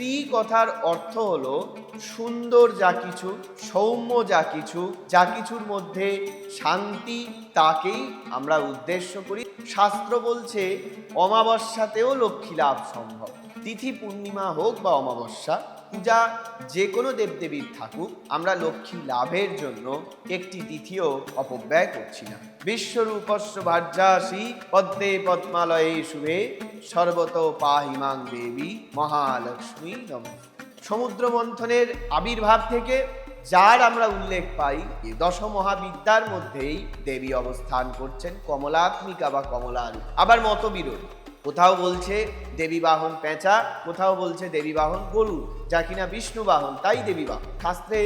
শ্রী কথার অর্থ হল সুন্দর যা কিছু, সৌম্য যা কিছু, যা কিছুর মধ্যে শান্তি তাকেই আমরা উদ্দেশ্য করি। শাস্ত্র বলছে, অমাবস্যাতেও লক্ষ্মী লাভ সম্ভব। তিথি পূর্ণিমা হোক বা অমাবস্যা পূজা যে কোনো দেবদেবীর থাকুক, আমরা লক্ষ্মী লাভের জন্য একটি তিথিও অপব্যয় করছি না। বিশ্বরূপস্য ভার্যাসী পদ্মে পদ্মালয়ে শুভে সর্বত পাহিমাং দেবী মহালক্ষ্মী নম। সমুদ্র মন্থনের আবির্ভাব থেকে যার আমরা উল্লেখ পাই দশ মহাবিদ্যার মধ্যেই দেবী অবস্থান করছেন কমলাত্মিকা বা কমলারূপ। আবার মতবিরোধী। কোথাও বলছে দেবী বাহন পেঁচা, কোথাও বলছে দেবী বাহন গরু, যা কিনা বিষ্ণু বাহন, তাই দেবী বাহন। শাস্ত্রে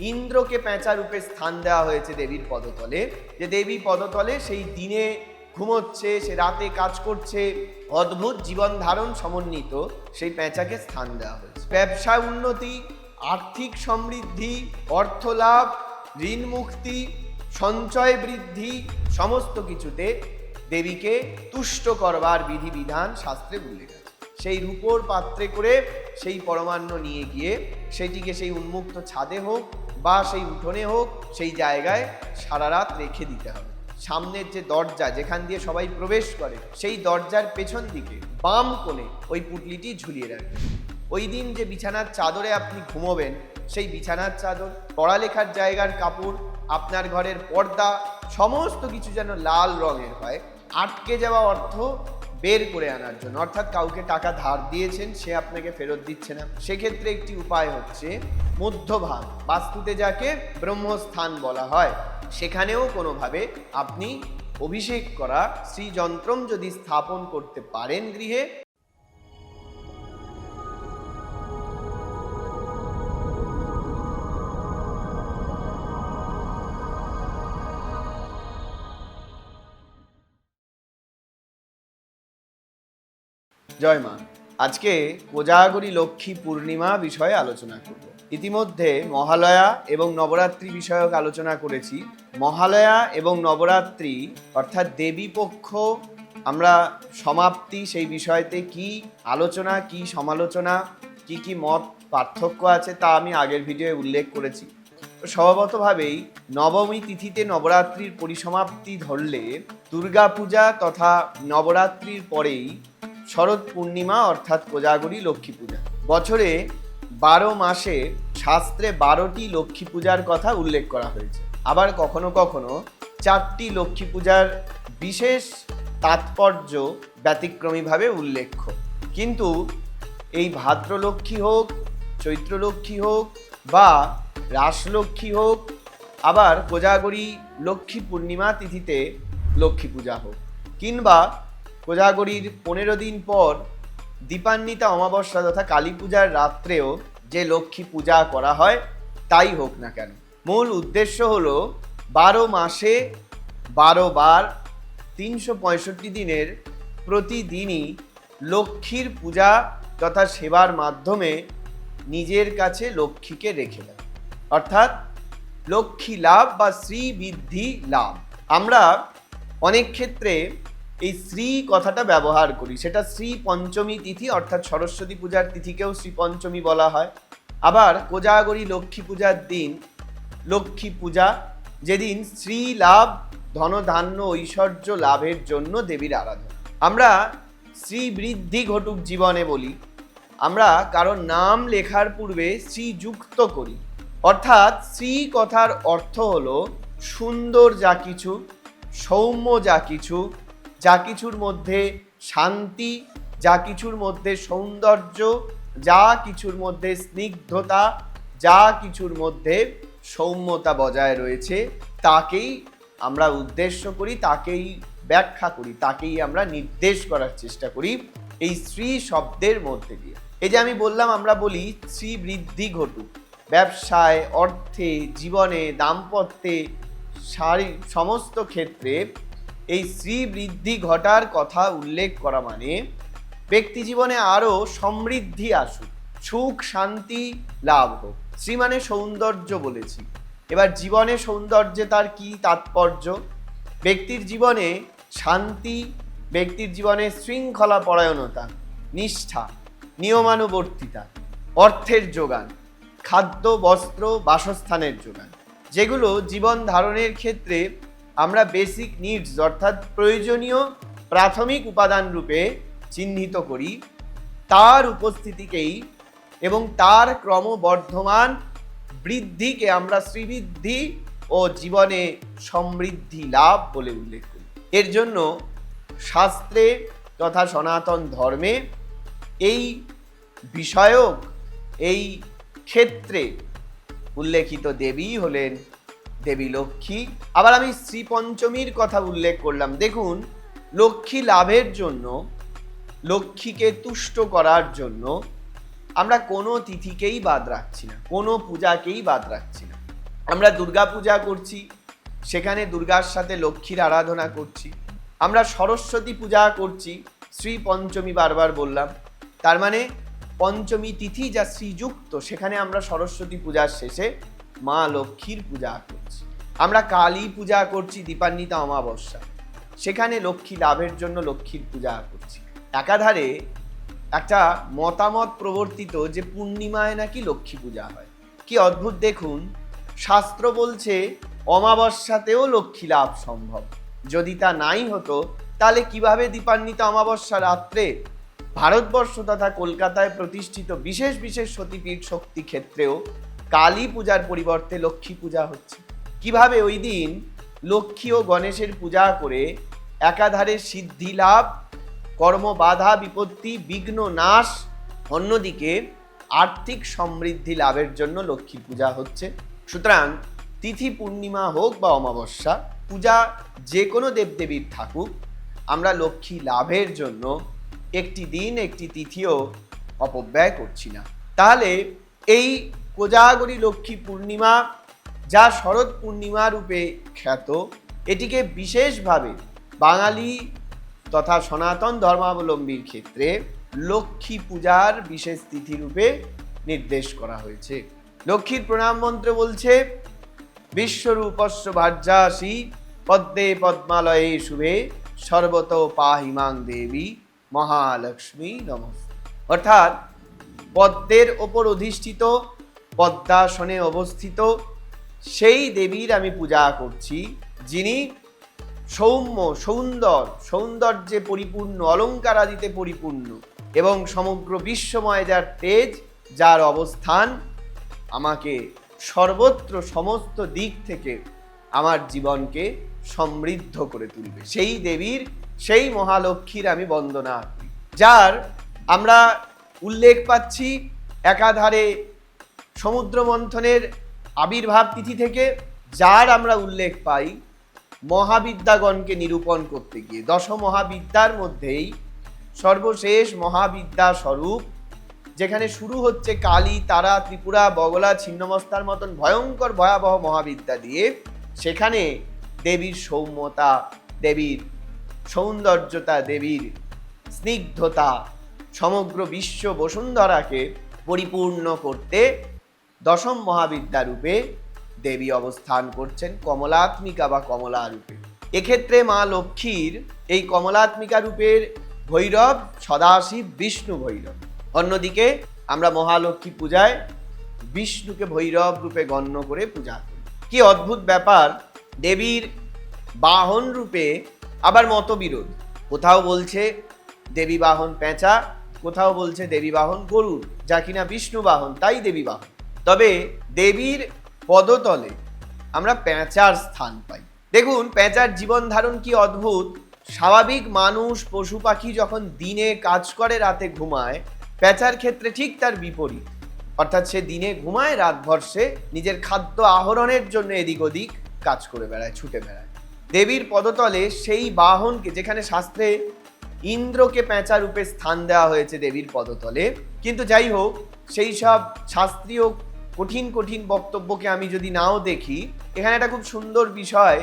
ইন্দ্রকে পেঁচা রূপে স্থান দেওয়া হয়েছে দেবীর পদতলে। যে দেবী পদতলে সেই দিনে ঘুমোচ্ছে, সে রাতে কাজ করছে, অদ্ভুত জীবন ধারণ সমন্বিত, সেই পেঁচাকে স্থান দেওয়া হয়েছে। ব্যবসা উন্নতি, আর্থিক সমৃদ্ধি, অর্থ লাভ, ঋণ মুক্তি, সঞ্চয় বৃদ্ধি, সমস্ত কিছুতে দেবীকে তুষ্ট করবার বিধিবিধান শাস্ত্রে উল্লেখ আছে। সেই রূপোর পাত্রে করে সেই পরমান্ন নিয়ে গিয়ে সেটিকে সেই উন্মুক্ত ছাদে হোক বা সেই উঠোনে হোক, সেই জায়গায় সারা রাত রেখে দিতে হবে। সামনের যে দরজা যেখান দিয়ে সবাই প্রবেশ করে, সেই দরজার পেছন দিকে বাম কোণে ওই পুটলিটি ঝুলিয়ে রাখবেন ওই দিন যে বিছানার চাদরে আপনি ঘুমোবেন, সেই বিছানার চাদর, পড়ালেখার জায়গার কাপড়, আপনার ঘরের পর্দা, সমস্ত কিছু যেন লাল রঙের হয় আটকে যাওয়া অর্থ বের করে আনার জন্য। অর্থাৎ কাউকে টাকা ধার দিয়েছেন, সে আপনাকে ফেরত দিচ্ছে না। সেক্ষেত্রে একটি উপায় হচ্ছে মধ্যভাগ, বাস্তুতে যাকে ব্রহ্মস্থান বলা হয়, সেখানেও কোনোভাবে আপনি অভিষেক করা শ্রীযন্ত্রম যদি স্থাপন করতে পারেন গৃহে জয় মা। আজকে কোজাগরী লক্ষ্মী পূর্ণিমা বিষয়ে আলোচনা করব। ইতিমধ্যে মহালয়া এবং নবরাত্রি বিষয়ক আলোচনা করেছি। মহালয়া এবং নবরাত্রি অর্থাৎ দেবী পক্ষ, আমরা সমাপ্তি সেই বিষয়তে কি আলোচনা, কি সমালোচনা, কি কি মত পার্থক্য আছে তা আমি আগের ভিডিওয়ে উল্লেখ করেছি। স্বভাবতভাবেই নবমী তিথিতে নবরাত্রির পরিসমাপ্তি ধরলে দুর্গাপূজা তথা নবরাত্রির পরেই শরৎ পূর্ণিমা অর্থাৎ কোজাগরী লক্ষ্মী পূজা। বছরে বারো মাসে শাস্ত্রে বারোটি লক্ষ্মী পূজার কথা উল্লেখ করা হয়েছে। আবার কখনো কখনো চারটি লক্ষ্মী পূজার বিশেষ তাৎপর্য ব্যতিক্রমীভাবে উল্লেখ্য। কিন্তু এই ভাদ্রলক্ষ্মী হোক, চৈত্রলক্ষ্মী হোক বা রাসলক্ষ্মী হোক, আবার কোজাগরী লক্ষ্মী পূর্ণিমা তিথিতে লক্ষ্মী পূজা হোক কিংবা কোজাগরীর পনেরো দিন পর দীপান্বিতা অমাবস্যা তথা কালী পূজার রাত্রেও যে লক্ষ্মী পূজা করা হয়, তাই হোক না কেন। মূল উদ্দেশ্য হলো বারো মাসে বারো বার তিনশো পঁয়ষট্টি দিনের প্রতিদিনই লক্ষ্মীর পূজা তথা সেবার মাধ্যমে নিজের কাছে লক্ষ্মীকে রেখে দেয়। অর্থাৎ লক্ষ্মী লাভ বা শ্রী বৃদ্ধি লাভ। আমরা অনেক ক্ষেত্রে এই শ্রী কথাটা ব্যবহার করি। সেটা শ্রী পঞ্চমী তিথি, অর্থাৎ সরস্বতী পূজার তিথিকেও শ্রী পঞ্চমী বলা হয়। আবার কোজাগরী লক্ষ্মী পূজার দিন, লক্ষ্মী পূজা, যেদিন শ্রী লাভ ধনধান্য ঐশ্বর্য লাভের জন্য দেবীর আরাধনা। আমরা শ্রী বৃদ্ধি ঘটুক জীবনে বলি, আমরা কারও নাম লেখার পূর্বে শ্রী যুক্ত করি। অর্থাৎ শ্রী কথার অর্থ হলো সুন্দর যা কিছু, সৌম্য যা কিছু যা কিছুর মধ্যে শান্তি, যা কিছুর মধ্যে সৌন্দর্য, যা কিছুর মধ্যে স্নিগ্ধতা, যা কিছুর মধ্যে সৌম্যতা বজায় রয়েছে, তাকেই আমরা উদ্দেশ্য করি, তাকেই ব্যাখ্যা করি, তাকেই আমরা নির্দেশ করার চেষ্টা করি এই শ্রী শব্দের মধ্যে দিয়ে। এই যে আমি বললাম, আমরা বলি শ্রী বৃদ্ধি ঘটুক। ব্যবসায়, অর্থে, জীবনে, দাম্পত্যে সারি সমস্ত ক্ষেত্রে এই শ্রী বৃদ্ধি ঘটার কথা উল্লেখ করা মানে ব্যক্তি জীবনে আরও সমৃদ্ধি আসুক, সুখ, শান্তি লাভ হোক। শ্রী মানে সৌন্দর্য বলেছি। এবার জীবনে সৌন্দর্যে তার কি তাৎপর্য? ব্যক্তির জীবনে শান্তি, ব্যক্তির জীবনে শৃঙ্খলা পরায়ণতা, নিষ্ঠা, নিয়মানুবর্তিতা, অর্থের যোগান, খাদ্য, বস্ত্র, বাসস্থানের যোগান, যেগুলো জীবন ধারণের ক্ষেত্রে আমরা বেসিক নিডস অর্থাৎ প্রয়োজনীয় প্রাথমিক উপাদান রূপে চিহ্নিত করি, তার উপস্থিতিকেই এবং তার ক্রমবর্ধমান বৃদ্ধিকে আমরা শ্রীবৃদ্ধি ও জীবনে সমৃদ্ধি লাভ বলে উল্লেখ করি। এর জন্য শাস্ত্রে তথা সনাতন ধর্মে এই বিষয়ক, এই ক্ষেত্রে উল্লেখিত দেবী হলেন দেবী লক্ষ্মী। আবার আমি শ্রী পঞ্চমীর কথা উল্লেখ করলাম। দেখুন, লক্ষ্মী লাভের জন্য, লক্ষ্মীকে তুষ্ট করার জন্য আমরা কোনো তিথিকেই বাদ রাখছি না, কোনো পূজাকেই বাদ রাখছি না। আমরা দুর্গা পূজা করছি, সেখানে দুর্গার সাথে লক্ষ্মীর আরাধনা করছি। আমরা সরস্বতী পূজা করছি, শ্রী পঞ্চমী বারবার বললাম। তার মানে পঞ্চমী তিথি যা শ্রীযুক্ত, সেখানে আমরা সরস্বতী পূজার শেষে মা লক্ষ্মীর পূজা করছি। আমরা কালী পূজা করছি দীপান্বিতা অমাবস্যা। সেখানে লক্ষ্মী লাভের জন্য লক্ষ্মীর পূজা করছি। একাধারে একটা মতামত প্রবর্তিত যে পূর্ণিমায় নাকি লক্ষ্মী পূজা হয়। কি অদ্ভুত দেখুন, শাস্ত্র বলছে অমাবস্যাতেও লক্ষ্মী লাভ সম্ভব। যদি তা নাই হতো, তাহলে কীভাবে দীপান্বিত অমাবস্যা রাত্রে ভারতবর্ষ তথা কলকাতায় প্রতিষ্ঠিত বিশেষ বিশেষ সতীপীঠ শক্তি ক্ষেত্রেও কালী পূজার পরিবর্তে লক্ষ্মী পূজা হচ্ছে। কীভাবে ওই দিন লক্ষ্মী ও গণেশের পূজা করে একাধারে সিদ্ধি লাভ, কর্ম বাধা, বিপত্তি, বিঘ্ন, নাশ, অন্যদিকে আর্থিক সমৃদ্ধি লাভের জন্য লক্ষ্মী পূজা হচ্ছে। সুতরাং তিথি পূর্ণিমা হোক বা অমাবস্যা, পূজা যে কোনো দেবদেবীর থাকুক, আমরা লক্ষ্মী লাভের জন্য একটি দিন, একটি তিথিও অপব্যয় করছি না। তাহলে এই কোজাগরী লক্ষ্মী পূর্ণিমা, যা শরৎ পূর্ণিমা রূপে খ্যাত। এটিকে বিশেষভাবে বাঙালি তথা সনাতন ধর্মাবলম্বীর ক্ষেত্রে লক্ষ্মী পূজার বিশেষ তিথি রূপে নির্দেশ করা হয়েছে। লক্ষ্মীর প্রণাম মন্ত্র বলছে, বিশ্বরূপস্য ভার্যাসী পদ্মে পদ্মালয়ে শুভে সর্বত পাহিমাং দেবী মহালক্ষ্মী নমস্তে অর্থাৎ পদ্মের ওপর অধিষ্ঠিত পদ্মাসনে অবস্থিত। সেই দেবীর আমি পূজা করছি, যিনি সৌম্য, সৌন্দর, সৌন্দর্যে পরিপূর্ণ, অলঙ্কার আদিতে পরিপূর্ণ এবং সমগ্র বিশ্বময় যার তেজ, যার অবস্থান আমাকে সর্বত্র সমস্ত দিক থেকে আমার জীবনকে সমৃদ্ধ করে তুলবে। সেই দেবীর, সেই মহালক্ষ্মীর আমি বন্দনা যার আমরা উল্লেখ পাচ্ছি একাধারে সমুদ্র মন্থনের আবির্ভাব তিথি থেকে যার আমরা উল্লেখ পাই মহাবিদ্যাগণকে নিরূপণ করতে গিয়ে। দশ মহাবিদ্যার মধ্যেই সর্বশেষ মহাবিদ্যা স্বরূপ, যেখানে শুরু হচ্ছে কালী, তারা, ত্রিপুরা, বগলা, ছিন্নমস্তার মতন ভয়ঙ্কর ভয়াবহ মহাবিদ্যা দিয়ে, সেখানে দেবীর সৌম্যতা, দেবীর সৌন্দর্যতা, দেবীর স্নিগ্ধতা, সমগ্র বিশ্ব বসুন্ধরাকে পরিপূর্ণ করতে দশম মহাবিদ্যা রূপে দেবী অবস্থান করছেন কমলাত্মিকা বা কমলা রূপে। এক্ষেত্রে মা লক্ষ্মীর এই কমলাত্মিকা রূপের ভৈরব সদাশিব বিষ্ণু ভৈরব। অন্যদিকে আমরা মহালক্ষ্মী পূজায় বিষ্ণুকে ভৈরব রূপে গণ্য করে পূজা করি। কি অদ্ভুত ব্যাপার, দেবীর বাহন রূপে আবার মতবিরোধ। কোথাও বলছে দেবী বাহন পেঁচা, কোথাও বলছে দেবী বাহন গরুর, যা কিনা বিষ্ণু বাহন, তাই দেবী বাহন। তবে দেবীর পদতলে আমরা পেঁচার স্থান পাই। দেখুন, পেঁচার জীবন ধারণ কি অদ্ভুত? স্বাভাবিক মানুষ, পশু পাখি যখন দিনে কাজ করে, রাতে ঘুমায়, পেঁচার ক্ষেত্রে ঠিক তার বিপরীত। অর্থাৎ সে দিনে ঘুমায়, রাতভর সে নিজের খাদ্য আহরণের জন্য এদিক ওদিক কাজ করে বেড়ায়, ছুটে বেড়ায়। দেবীর পদতলে সেই বাহনকে, যেখানে শাস্ত্রে ইন্দ্রকে পেঁচা রূপে স্থান দেওয়া হয়েছে দেবীর পদতলে, কিন্তু যাই হোক, সেই সব শাস্ত্রীয় কঠিন কঠিন বক্তব্যকে আমি যদি নাও দেখি, এখানে একটা খুব সুন্দর বিষয়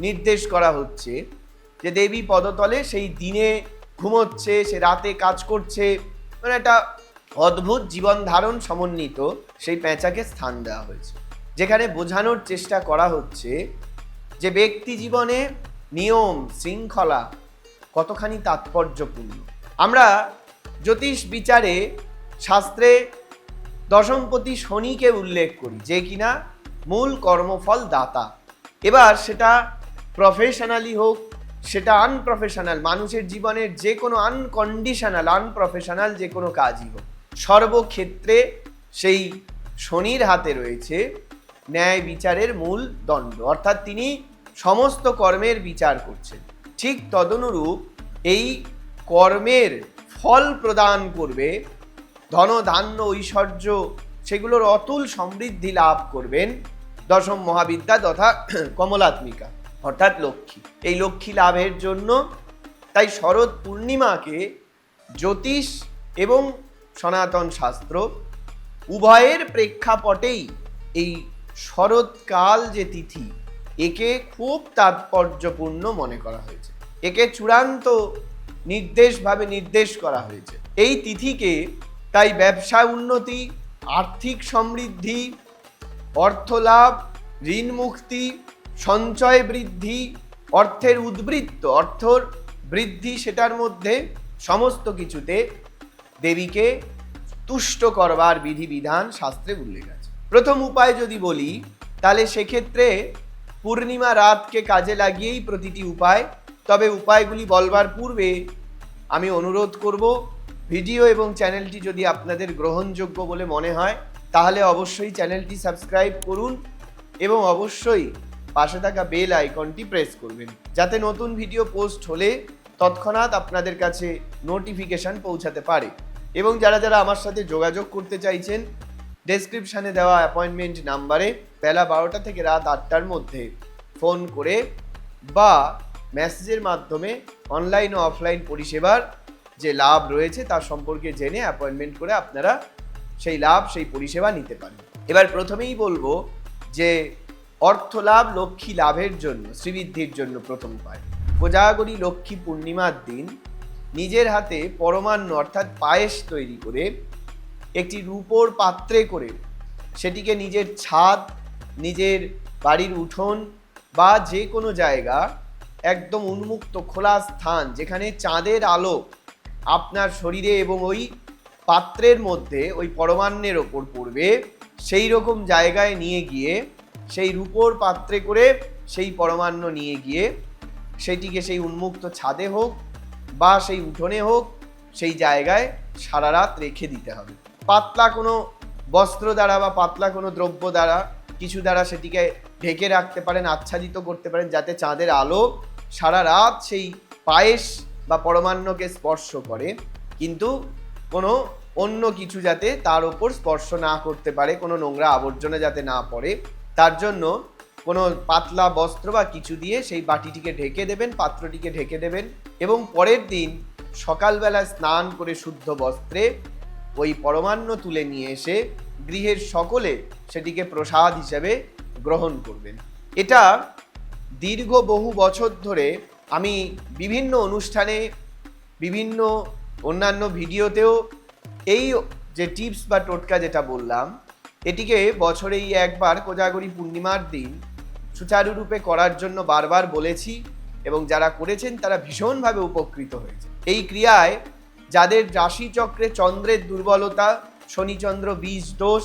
নির্দেশ করা হচ্ছে যে দেবী পদতলে সেই দিনে ঘুমোচ্ছে, সে রাতে কাজ করছে। মানে একটা অদ্ভুত জীবন ধারণ সমন্বিত সেই পেঁচাকে স্থান দেওয়া হয়েছে। যেখানে বোঝানোর চেষ্টা করা হচ্ছে যে ব্যক্তি জীবনে নিয়ম, শৃঙ্খলা কতখানি তাৎপর্যপূর্ণ। আমরা জ্যোতিষ বিচারে শাস্ত্রে দশমপতি শনিকে উল্লেখ করি, যে কিনা মূল কর্মফল দাতা। এবার সেটা প্রফেশনালি হোক, সেটা আনপ্রফেশনাল মানুষের জীবনের যে কোনো আনকন্ডিশনাল আনপ্রফেশনাল যে কোনো কাজই হোক, সর্বক্ষেত্রে সেই শনির হাতে রয়েছে ন্যায় বিচারের মূল দণ্ড। অর্থাৎ তিনি সমস্ত কর্মের বিচার করছেন। ঠিক তদনুরূপ এই কর্মের ফল প্রদান করবে ধন, ধান্য, ঐশ্বর্য সেগুলোর অতুল সমৃদ্ধি লাভ করবেন দশম মহাবিদ্যা তথা কমলাত্মিকা, অর্থাৎ লক্ষ্মী। এই লক্ষ্মী লাভের জন্য তাই শরৎ পূর্ণিমাকে জ্যোতিষ এবং সনাতন শাস্ত্র উভয়ের প্রেক্ষাপটেই এই শরৎকাল যে তিথি, একে খুব তাৎপর্যপূর্ণ মনে করা হয়েছে। একে চূড়ান্ত নির্দেশভাবে নির্দেশ করা হয়েছে। এই তিথিকে তাই ব্যবসা উন্নতি, আর্থিক সমৃদ্ধি অর্থলাভ ঋণ মুক্তি, সঞ্চয় বৃদ্ধি, অর্থের উদ্বৃত্ত, অর্থর বৃদ্ধি সেটার মধ্যে সমস্ত কিছুতে দেবীকে তুষ্ট করবার বিধিবিধান শাস্ত্রে উল্লেখ আছে। প্রথম উপায় যদি বলি, তাহলে সেক্ষেত্রে পূর্ণিমা রাতকে কাজে লাগিয়েই প্রতিটি উপায়, তবে উপায়গুলি বলবার পূর্বে আমি অনুরোধ করব ভিডিও এবং চ্যানেলটি যদি আপনাদের গ্রহণযোগ্য বলে মনে হয়, তাহলে অবশ্যই চ্যানেলটি সাবস্ক্রাইব করুন এবং অবশ্যই পাশে থাকা বেল আইকনটি প্রেস করবেন। যাতে নতুন ভিডিও পোস্ট হলে তৎক্ষণাৎ আপনাদের কাছে নোটিফিকেশন পৌঁছাতে পারে। এবং যারা যারা আমার সাথে যোগাযোগ করতে চাইছেন, ডেসক্রিপশানে দেওয়া অ্যাপয়েন্টমেন্ট নাম্বারে বেলা বারোটা থেকে রাত আটটার মধ্যে ফোন করে বা মেসেজের মাধ্যমে অনলাইন ও অফলাইন পরিষেবার যে লাভ রয়েছে তার সম্পর্কে জেনে অ্যাপয়েন্টমেন্ট করে আপনারা সেই লাভ, সেই পরিষেবা নিতে পারেন। এবার প্রথমেই বলব যে অর্থ লাভ লক্ষ্মী লাভের জন্য, শ্রীবৃদ্ধির জন্য প্রথম উপায়। কোজাগরী লক্ষ্মী পূর্ণিমার দিন নিজের হাতে পরমান্ন অর্থাৎ পায়েস তৈরি করে একটি রূপোর পাত্রে করে সেটিকে নিজের ছাদ, নিজের বাড়ির উঠোন বা যে কোনো জায়গা একদম উন্মুক্ত খোলা স্থান যেখানে চাঁদের আলো আপনার শরীরে এবং ওই পাত্রের মধ্যে ওই পরমান্নের ওপর পড়বে, সেই রকম জায়গায় নিয়ে গিয়ে, সেই রূপোর পাত্রে করে সেই পরমান্ন নিয়ে গিয়ে, সেটিকে সেই উন্মুক্ত ছাদে হোক বা সেই উঠোনে হোক, সেই জায়গায় সারা রাত রেখে দিতে হবে। পাতলা কোনো বস্ত্র দ্বারা বা পাতলা কোনো দ্রব্য দ্বারা, কিছু দ্বারা সেটিকে ঢেকে রাখতে পারেন, আচ্ছাদিত করতে পারেন, যাতে চাঁদের আলো সারা রাত সেই পায়েস বা পরমান্নকে স্পর্শ করে, কিন্তু কোনো অন্য কিছু যাতে তার ওপর স্পর্শ না করতে পারে, কোনো নোংরা আবর্জনা যাতে না পড়ে, তার জন্য কোনো পাতলা বস্ত্র বা কিছু দিয়ে সেই বাটিটিকে ঢেকে দেবেন, পাত্রটিকে ঢেকে দেবেন এবং পরের দিন সকালবেলা স্নান করে শুদ্ধ বস্ত্রে ওই পরমান্ন তুলে নিয়ে এসে গৃহের সকলে সেটিকে প্রসাদ হিসেবে গ্রহণ করবেন। এটা দীর্ঘ বহু বছর ধরে আমি বিভিন্ন অনুষ্ঠানে, বিভিন্ন অন্যান্য ভিডিওতেও এই যে টিপস বা টোটকা যেটা বললাম, এটিকে বছরেই একবার কোজাগরী পূর্ণিমার দিন সুচারুরূপে করার জন্য বারবার বলেছি এবং যারা করেছেন তারা ভীষণভাবে উপকৃত হয়েছে। এই ক্রিয়ায় যাদের রাশিচক্রে চন্দ্রের দুর্বলতা, শনিচন্দ্র বীজ দোষ,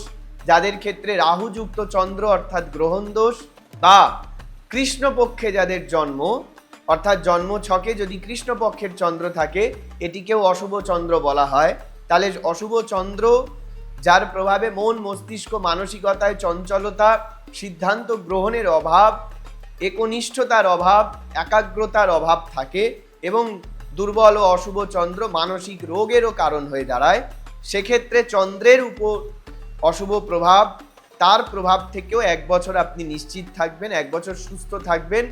যাদের ক্ষেত্রে রাহুযুক্ত চন্দ্র অর্থাৎ গ্রহণ দোষ বা কৃষ্ণপক্ষে যাদের জন্ম অর্থাৎ জন্ম ছকে যদি কৃষ্ণপক্ষের চন্দ্র থাকে, এটিকেও অশুভ চন্দ্র বলা হয়। তাহলে অশুভ চন্দ্র, যার প্রভাবে মন, মস্তিষ্ক, মানসিকতায় চঞ্চলতা, সিদ্ধান্ত গ্রহণের অভাব, একনিষ্ঠতার অভাব, একাগ্রতার অভাব থাকে এবং দুর্বল ও অশুভ চন্দ্র মানসিক রোগেরও কারণ হয়ে দাঁড়ায়। সেক্ষেত্রে চন্দ্রের উপর অশুভ প্রভাব, তার প্রভাব থেকেও এক বছর আপনি নিশ্চিত থাকবেন, এক বছর সুস্থ থাকবেন।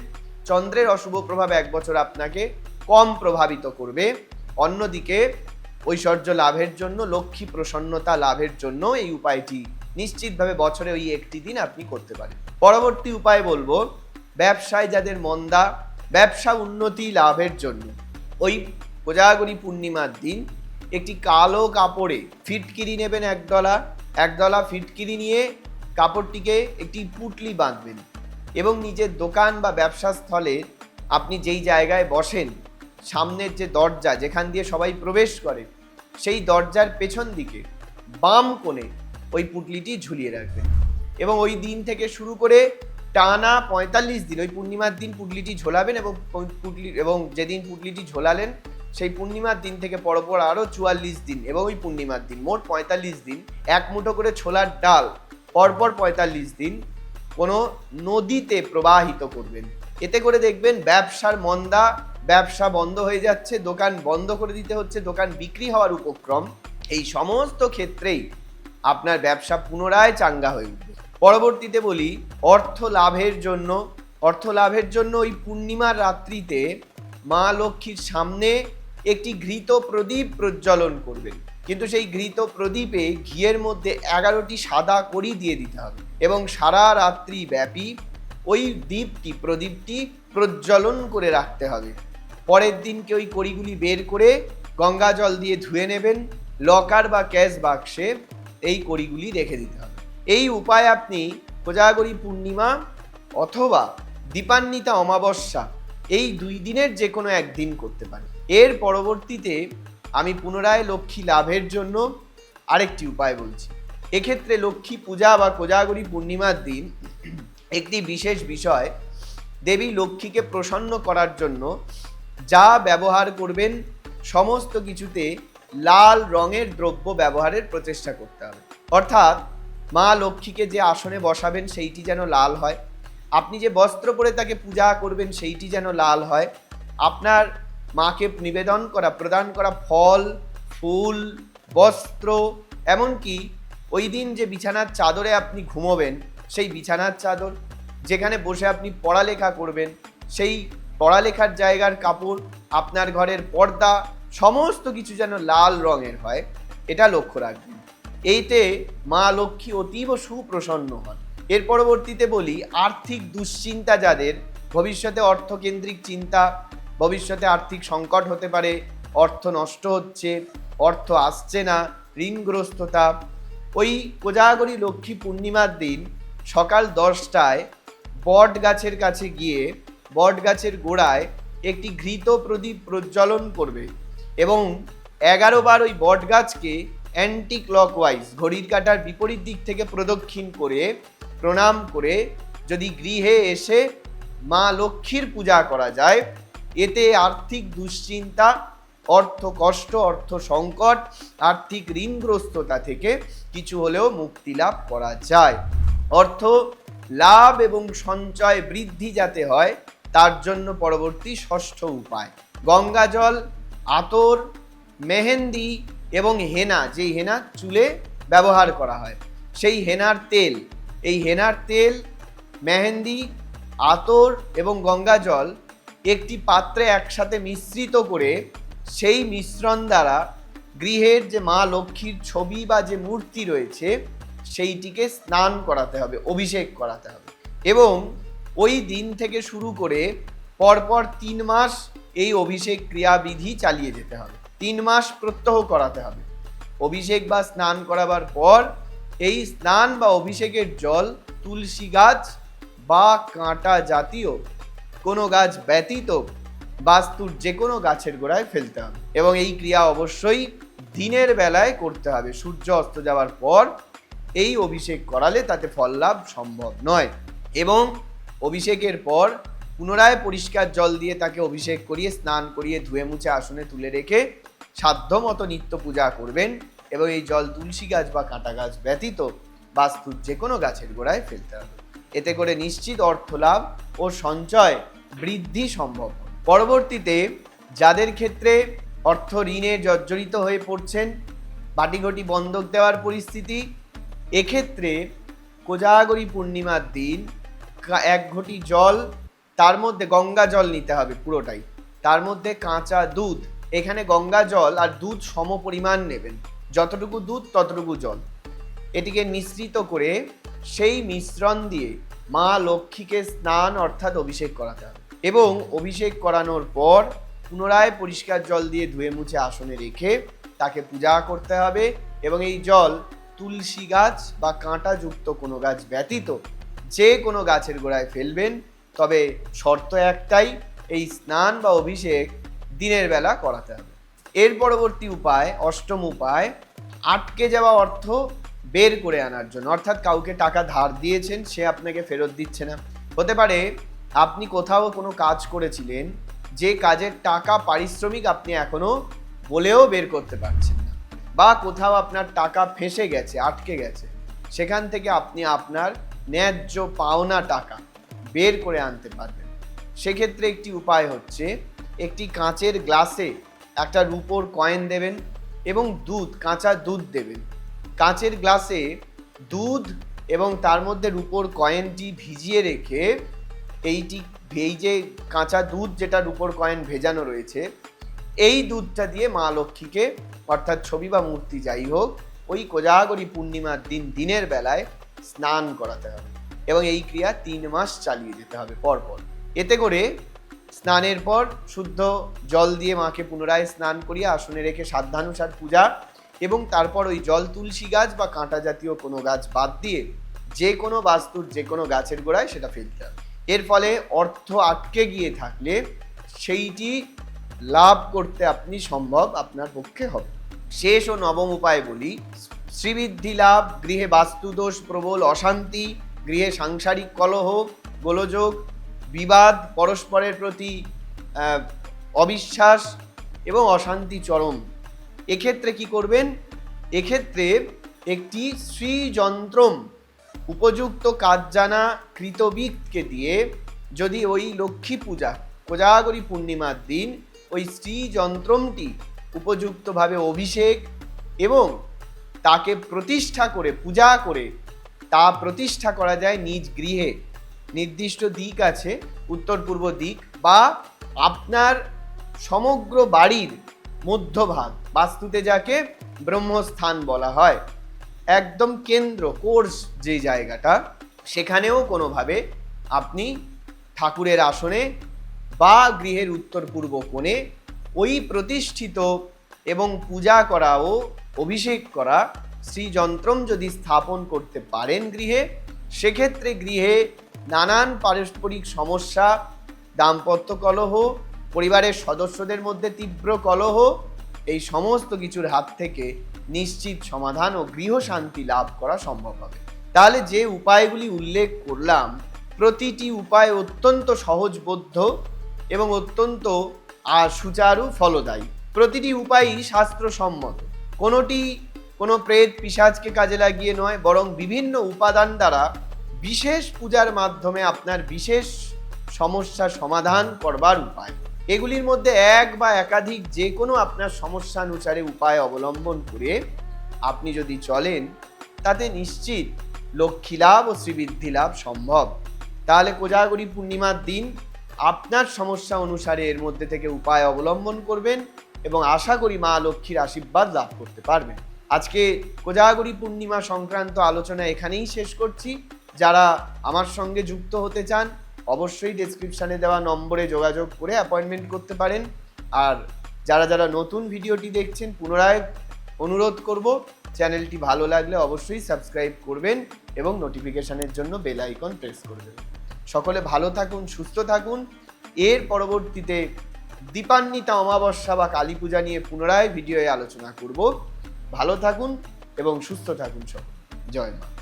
চন্দ্রের অশুভ প্রভাব এক বছর আপনাকে কম প্রভাবিত করবে। অন্যদিকে, ঐশ্বর্য লাভের জন্য, লক্ষ্মী প্রসন্নতা লাভের জন্য এই উপায়টি নিশ্চিতভাবে বছরে ওই একটি দিন আপনি করতে পারেন। পরবর্তী উপায় বলব, ব্যবসায় যাদের মন্দা, ব্যবসা উন্নতি লাভের জন্য, ওই কোজাগরী পূর্ণিমার দিন, একটি কালো কাপড়ে ফিটকিরি নেবেন একদলা একদলা ফিটকিরি নিয়ে কাপড়টিকে একটি পুটলি বাঁধবেন। এবং নিজের দোকান বা ব্যবসা স্থলে আপনি যেই জায়গায় বসেন, সামনের যে দরজা যেখান দিয়ে সবাই প্রবেশ করে, সেই দরজার পেছন দিকে বাম কোণে ওই পুটলিটি ঝুলিয়ে রাখবেন। এবং ওই দিন থেকে শুরু করে টানা পঁয়তাল্লিশ দিন, ওই পূর্ণিমার দিন পুটলিটি ঝোলাবেন এবং পুটলি, এবং যেদিন পুটলিটি ঝোলালেন, সেই পূর্ণিমার দিন থেকে পরপর আরও চুয়াল্লিশ দিন এবং ওই পূর্ণিমার দিন, মোট পঁয়তাল্লিশ দিন, এক মুঠো করে ছোলার ডাল, পরপর পঁয়তাল্লিশ দিন কোনো নদীতে প্রবাহিত করবেন। এতে করে দেখবেন ব্যবসার মন্দা, ব্যবসা বন্ধ হয়ে যাচ্ছে, দোকান বন্ধ করে দিতে হচ্ছে, দোকান বিক্রি হওয়ার উপক্রম। এই সমস্ত ক্ষেত্রেই আপনার ব্যবসা পুনরায় চাঙ্গা হয়ে উঠবে। পরবর্তীতে বলি, অর্থ লাভের জন্য, অর্থ লাভের জন্য ওই পূর্ণিমার রাত্রিতে মা লক্ষ্মীর সামনে একটি ঘৃত প্রদীপ প্রজ্বলন করবেন। কিন্তু সেই ঘৃত প্রদীপে ঘিয়ের মধ্যে এগারোটি সাদা কড়ি দিয়ে দিতে হবে এবং সারা রাত্রি ব্যাপী ওই দ্বীপটি প্রদীপটি প্রজ্বলন করে রাখতে হবে। পরের দিনকে ওই কড়িগুলি বের করে গঙ্গা জল দিয়ে ধুয়ে নেবেন, লকার বা ক্যাশ বাক্সে এই কড়িগুলি রেখে দিতে হবে। এই উপায় আপনি কোজাগরী পূর্ণিমা অথবা দীপান্বিতা অমাবস্যা এই দুই দিনের যে কোনো একদিন করতে পারেন। এর পরবর্তীতে আমি পুনরায় লক্ষ্মী লাভের জন্য আরেকটি উপায় বলছি। এক্ষেত্রে লক্ষ্মী পূজা বা কোজাগরী পূর্ণিমার দিন একটি বিশেষ বিষয়। দেবী লক্ষ্মীকে প্রসন্ন করার জন্য যা ব্যবহার করবেন সমস্ত কিছুতে লাল রঙের দ্রব্য ব্যবহারের প্রচেষ্টা করতে হবে। অর্থাৎ মা লক্ষ্মীকে যে আসনে বসাবেন সেইটি যেন লাল হয়। আপনি যে বস্ত্র পরে তাকে পূজা করবেন সেইটি যেন লাল হয়। আপনার মাকে নিবেদন করা, প্রদান করা ফল, ফুল, বস্ত্র, এমনকি ওই দিন যে বিছানার চাদরে আপনি ঘুমোবেন, সেই বিছানার চাদর যেখানে বসে আপনি পড়ালেখা করবেন, সেই পড়ালেখার জায়গার কাপড়, আপনার ঘরের পর্দা, সমস্ত কিছু যেন লাল রঙের হয়, এটা লক্ষ্য রাখবেন। এইতে মা লক্ষ্মী অতীব সুপ্রসন্ন হন। এর পরবর্তীতে বলি, আর্থিক দুশ্চিন্তা যাদের, ভবিষ্যতে অর্থকেন্দ্রিক চিন্তা ভবিষ্যতে আর্থিক সংকট হতে পারে, অর্থ নষ্ট হচ্ছে, অর্থ আসছে না, ঋণগ্রস্ততা। ওই কোজাগরী লক্ষ্মী পূর্ণিমার দিন সকাল দশটায় বট গাছের কাছে গিয়ে বট গাছের গোড়ায় একটি ঘৃত প্রদীপ প্রজ্বলন করবে এবং এগারো বার ওই বট গাছকে অ্যান্টি ক্লকওয়াইজ ঘড়ির কাঁটার বিপরীত দিক থেকে প্রদক্ষিণ করে, প্রণাম করে যদি গৃহে এসে মা লক্ষ্মীর পূজা করা যায় এতে আর্থিক দুশ্চিন্তা, অর্থ কষ্ট, অর্থ সংকট, আর্থিক ঋণগ্রস্ততা থেকে কিছু হলেও মুক্তি লাভ করা যায়। অর্থ লাভ এবং সঞ্চয় বৃদ্ধি যাতে হয়, তার জন্য পরবর্তী ষষ্ঠ উপায়। গঙ্গা জল, আতর, মেহেন্দি এবং হেনা, যেই হেনা চুলে ব্যবহার করা হয়, সেই হেনার তেল। এই হেনার তেল, মেহেন্দি, আতর এবং গঙ্গা জল একটি পাত্রে একসাথে মিশ্রিত করে সেই মিশ্রণ দ্বারা গৃহের যে মা লক্ষ্মীর ছবি বা যে মূর্তি রয়েছে, সেইটিকে স্নান করাতে হবে, অভিষেক করাতে হবে। এবং ওই দিন থেকে শুরু করে পরপর তিন মাস এই অভিষেক ক্রিয়াবিধি চালিয়ে যেতে হবে। তিন মাস প্রত্যহ করাতে হবে। অভিষেক বা স্নান করাবার পর এই স্নান বা অভিষেকের জল, তুলসী গাছ বা কাঁটা জাতীয় কোনো গাছ ব্যতীত বাস্তুর যে কোনো গাছের গোড়ায় ফেলতে হবে। এবং এই ক্রিয়া অবশ্যই দিনের বেলায় করতে হবে। সূর্য অস্ত যাওয়ার পর এই অভিষেক করালে তাতে ফল লাভ সম্ভব নয়। এবং অভিষেকের পর পুনরায় পরিষ্কার জল দিয়ে তাকে অভিষেক করিয়ে স্নান করিয়ে ধুয়ে মুছে আসনে তুলে রেখে সাধ্যমতো নিত্য পূজা করবেন এবং এই জল তুলসী গাছ বা কাঁটা গাছ ব্যতীত বাস্তুর যে কোনো গাছের গোড়ায় ফেলতে হবে। এতে করে নিশ্চিত অর্থ লাভ ও সঞ্চয় বৃদ্ধি সম্ভব। পরবর্তীতে যাদের ক্ষেত্রে অর্থ ঋণে জর্জরিত হয়ে পড়ছেন, বাটিঘটি বন্ধক দেওয়ার পরিস্থিতি, এক্ষেত্রে কোজাগরী পূর্ণিমার দিন এক ঘটি জল, তার মধ্যে গঙ্গা জল নিতে হবে পুরোটাই। তার মধ্যে কাঁচা দুধ, এখানে গঙ্গা জল আর দুধ সম পরিমাণ নেবেন। যতটুকু দুধ, ততটুকু জল। এটিকে মিশ্রিত করে সেই মিশ্রণ দিয়ে মা লক্ষ্মীকে স্নান অর্থাৎ অভিষেক করাতে হবে। এবং অভিষেক করানোর পর পুনরায় পরিষ্কার জল দিয়ে ধুয়ে মুছে আসনে রেখে তাকে পূজা করতে হবে এবং এই জল তুলসী গাছ বা কাঁটাযুক্ত কোনো গাছ ব্যতীত যে কোনো গাছের গোড়ায় ফেলবেন। তবে শর্ত একটাই, এই স্নান বা অভিষেক দিনের বেলা করাতে হবে। এর পরবর্তী উপায়, অষ্টম উপায়, আটকে যাওয়া অর্থ বের করে আনার জন্য। অর্থাৎ কাউকে টাকা ধার দিয়েছেন, সে আপনাকে ফেরত দিচ্ছে না। হতে পারে আপনি কোথাও কোনো কাজ করেছিলেন, যে কাজের টাকা পারিশ্রমিক আপনি এখনও বলেও বের করতে পারছেন না, বা কোথাও আপনার টাকা ফেঁসে গেছে, আটকে গেছে, সেখান থেকে আপনি আপনার ন্যায্য পাওনা টাকা বের করে আনতে পারবেন। সেক্ষেত্রে একটি উপায় হচ্ছে, একটি কাঁচের গ্লাসে একটা রুপোর কয়েন দেবেন এবং দুধ, কাঁচা দুধ দেবেন। কাঁচের গ্লাসে দুধ এবং তার মধ্যে রুপোর কয়েনটি ভিজিয়ে রেখে এইটি এই যে কাঁচা দুধ যেটা রুপোর কয়েন ভেজানো রয়েছে, এই দুধটা দিয়ে মা লক্ষ্মীকে, অর্থাৎ ছবি বা মূর্তি যাই হোক, ওই কোজাগরী পূর্ণিমার দিন দিনের বেলায় স্নান করাতে হবে এবং এই ক্রিয়া তিন মাস চালিয়ে যেতে হবে পরপর এতে করে স্নানের পর শুদ্ধ জল দিয়ে মাকে পুনরায় স্নান করিয়ে আসনে রেখে সাধ্যানুসার পূজা এবং তারপর ওই জল তুলসী গাছ বা কাঁটা জাতীয় কোনো গাছ বাদ দিয়ে যে কোনো বাস্তুর যে কোনো গাছের গোড়ায় সেটা ফেলতে হবে। এর ফলে অর্থ আটকে গিয়ে থাকলে সেইটি লাভ করতে আপনি সম্ভব আপনার পক্ষে হবে। শেষ ও নবম উপায় বলি, শ্রীবৃদ্ধি লাভ, গৃহে বাস্তুদোষ প্রবল, অশান্তি, গৃহে সাংসারিক কলহ, গোলযোগ, বিবাদ, পরস্পরের প্রতি অবিশ্বাস এবং অশান্তি চরম। এক্ষেত্রে কি করবেন? এক্ষেত্রে একটি শ্রীযন্ত্রম উপযুক্ত কাজ জানা কৃতবিদকে দিয়ে যদি ওই লক্ষ্মী পূজা, কোজাগরী পূর্ণিমার দিন ওই শ্রীযন্ত্রমটি উপযুক্তভাবে অভিষেক এবং তাকে প্রতিষ্ঠা করে, পূজা করে, তা প্রতিষ্ঠা করা যায় নিজ গৃহে। নির্দিষ্ট দিক আছে উত্তর পূর্ব দিক বা আপনার সমগ্র বাড়ির মধ্যভাগ বাস্তুতে যাকে ব্রহ্মস্থান বলা হয়। একদম কেন্দ্র, কোর্স যে জায়গাটা, সেখানেও কোনোভাবে আপনি ঠাকুরের আসনে বা গৃহের উত্তর পূর্ব কোণে ওই প্রতিষ্ঠিত এবং পূজা করা ও অভিষেক করা শ্রীযন্ত্রম যদি স্থাপন করতে পারেন গৃহে, সেক্ষেত্রে গৃহে নানান পারস্পরিক সমস্যা, দাম্পত্য কলহ পরিবারের সদস্যদের মধ্যে তীব্র কলহ, এই সমস্ত কিছুর হাত থেকে নিশ্চিত সমাধান ও গৃহশান্তি লাভ করা সম্ভব হবে। তাহলে যে উপায়গুলি উল্লেখ করলাম, প্রতিটি উপায় অত্যন্ত সহজবোধ্য এবং অত্যন্ত সুচারু ফলদায়ী। প্রতিটি উপায়ই শাস্ত্রসম্মত। কোনোটি, কোনো প্রেত পিসাজকে কাজে লাগিয়ে নয়, বরং বিভিন্ন উপাদান দ্বারা বিশেষ পূজার মাধ্যমে আপনার বিশেষ সমস্যা সমাধান করবার উপায়। এগুলির মধ্যে এক বা একাধিক যে কোনো আপনার সমস্যানুসারে উপায় অবলম্বন করে আপনি যদি চলেন, তাতে নিশ্চিত লক্ষ্মী লাভ ও শ্রীবৃদ্ধি লাভ সম্ভব। তাহলে কোজাগরী পূর্ণিমার দিন আপনার সমস্যা অনুসারে এর মধ্যে থেকে উপায় অবলম্বন করবেন এবং আশা করি মা লক্ষ্মীর আশীর্বাদ লাভ করতে পারবেন। আজকে কোজাগরী পূর্ণিমা সংক্রান্ত আলোচনা এখানেই শেষ করছি। যারা আমার সঙ্গে যুক্ত হতে চান অবশ্যই ডেসক্রিপশানে দেওয়া নম্বরে যোগাযোগ করে অ্যাপয়েন্টমেন্ট করতে পারেন। আর যারা যারা নতুন ভিডিওটি দেখছেন, পুনরায় অনুরোধ করব, চ্যানেলটি ভালো লাগলে অবশ্যই সাবস্ক্রাইব করবেন এবং নোটিফিকেশনের জন্য বেল আইকন প্রেস করবেন সকলে ভালো থাকুন, সুস্থ থাকুন। এর পরবর্তীতে দীপান্বিতা অমাবস্যা বা কালী পূজা নিয়ে পুনরায় ভিডিওয়ে আলোচনা করব। ভালো থাকুন এবং সুস্থ থাকুন সকল। জয় মা।